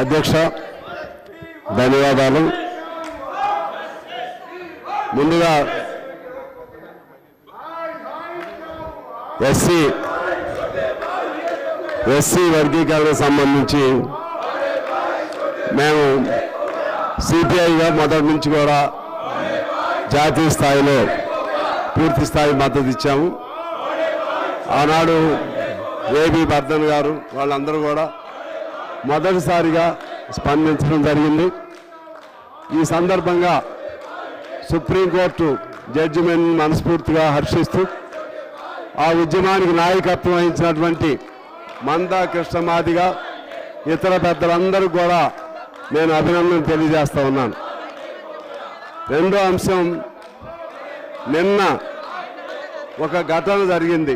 అధ్యక్ష ధన్యవాదాలు. ముందుగా ఎస్సీ ఎస్సీ వర్గీకరణకు సంబంధించి మేము సిపిఐగా మొదటి నుంచి కూడా జాతీయ స్థాయిలో పూర్తి స్థాయి మద్దతు ఇచ్చాము. ఆనాడు ఏబి బర్ధన్ గారు వాళ్ళందరూ కూడా మొదటిసారిగా స్పందించడం జరిగింది. ఈ సందర్భంగా సుప్రీంకోర్టు జడ్జిమెంట్ మనస్ఫూర్తిగా హర్షిస్తూ ఆ ఉద్యమానికి నాయకత్వం వహించినటువంటి మందా కృష్ణమాదిగా ఇతర పెద్దలందరూ కూడా నేను అభినందన తెలియజేస్తా ఉన్నాను. రెండో అంశం నిన్న ఒక ఘటన జరిగింది.